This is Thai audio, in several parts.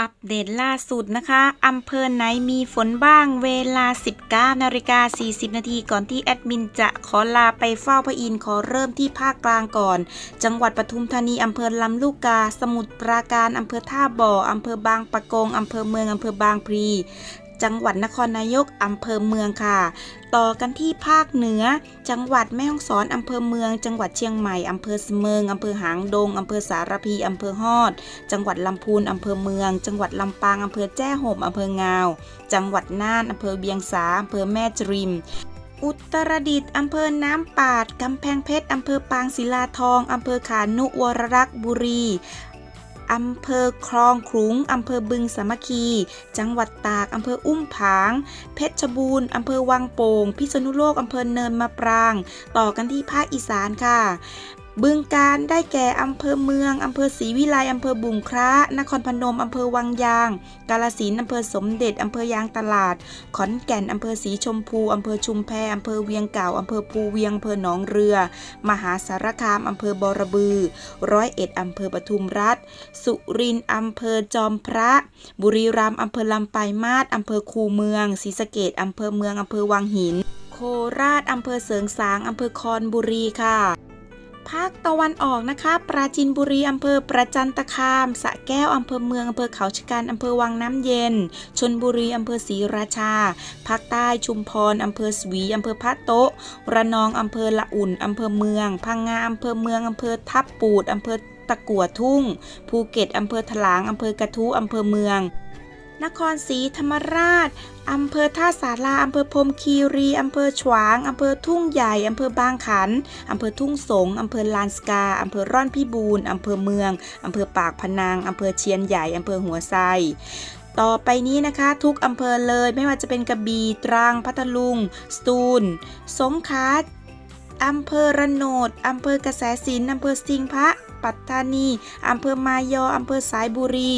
อัปเดตล่าสุดนะคะอำเภอไหนมีฝนบ้างเวลา 19นาฬิกา40 นาทีก่อนที่แอดมินจะขอลาไปเฝ้าพระอินทร์ขอเริ่มที่ภาคกลางก่อน จังหวัดปทุมธานีอำเภอลำลูกกา สมุทรปราการอำเภอท่าบ่ออำเภอบางปะกงอำเภอเมืองอำเภอบางพลี จังหวัดนครนายกอำเภอเมืองค่ะ ต่อกันที่ภาคเหนือ จังหวัดแม่ฮ่องสอนอำเภอเมือง จังหวัดเชียงใหม่อำเภอเสมิงอำเภอหางดงอำเภอสารพีอำเภอฮอด จังหวัดลำพูนอำเภอเมือง จังหวัดลำปางอำเภอแจ้ห่มอำเภองาว จังหวัดน่านอำเภอเบียงสาอำเภอแม่จริมอุตรดิตถ์อำเภอน้ำปาด กำแพงเพชร อำเภอปางศิลาทอง อำเภอขานุวรรักษ์บุรี อำเภอคลองขลุงอำเภอบึงสามัคคี จังหวัดตากอำเภออุ้มผาง เพชรบูรณ์อำเภอวังโป่ง พิษณุโลกอำเภอเนินมะปราง ต่อกันที่ภาคอีสานค่ะ บึงการได้แก่อำเภอเมืองอำเภอศรีวิไลอำเภอบุงคร้านครพนมอำเภอวังยาง กาลสินอำเภอสมเด็จอำเภอยางตลาด ขอนแก่นอำเภอสีชมพูอำเภอชุมแพอำเภอเวียงเก่าอำเภอภูเวียงอำเภอหนองเรือ มหาสารคามอำเภอบอระบือ ร้อยเอ็ดอำเภอปทุมรัฐ สุรินทร์อำเภอจอมพระ บุรีรัมย์อำเภอลำปายมาศอำเภอคูเมืองศรีสะเกดอำเภอเมืองอำเภอวังหิน โคราชอำเภอเสริงสางอำเภอคอนบุรีค่ะ ภาคตะวันออกนะคะ ปราจีนบุรีอำเภอประจันตคามสะแก้วอำเภอเมืองอำเภอเขาชะกันอำเภอวังน้ำเย็น ชนบุรีอำเภอศรีราชา ภาคใต้ชุมพรอำเภอสวีอำเภอพะโต๊ะ ระนองอำเภอละอุ่นอำเภอเมือง พังงาอำเภอเมืองอำเภอทับปูดอำเภอตะกัวทุ่ง ภูเก็ตอำเภอถลางอำเภอกระทู้อำเภอเมือง นครศรีธรรมราชอำเภอท่าสาราอำเภอพรมคีรีอำเภอฉวางอำเภอทุ่งใหญ่อำเภอบางขันอำเภอทุ่งสงอำเภอลานสกาอำเภอร่อนพิบูรณ์อำเภอเมืองอำเภอปากพนังอำเภอเชียนใหญ่อำเภอหัวไซต่อไปนี้นะคะ ทุกอำเภอเลยไม่ว่าจะเป็นกระบี่ตรังพัทลุง สตูล สงขลา อำเภอระโนดอำเภอกระแสสินอำเภอสิงห์พระ ปัตตานี อำเภอมายอ อำเภอสายบุรี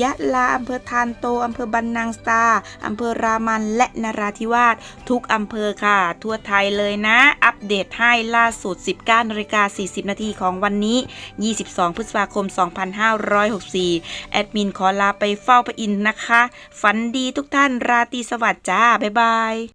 ยะลา อำเภอทานโต อำเภอบันนางสตา อำเภอรามันและนราธิวาส ทุกอำเภอค่ะ ทั่วไทยเลยนะ อัปเดตให้ล่าสุด 19นาฬิกา40 นาทีของวันนี้ 22 พฤษภาคม 2564 แอดมินขอลาไปเฝ้าพระอินทร์นะคะ ฝันดีทุกท่าน ราตรีสวัสดิ์จ้า บ๊ายบาย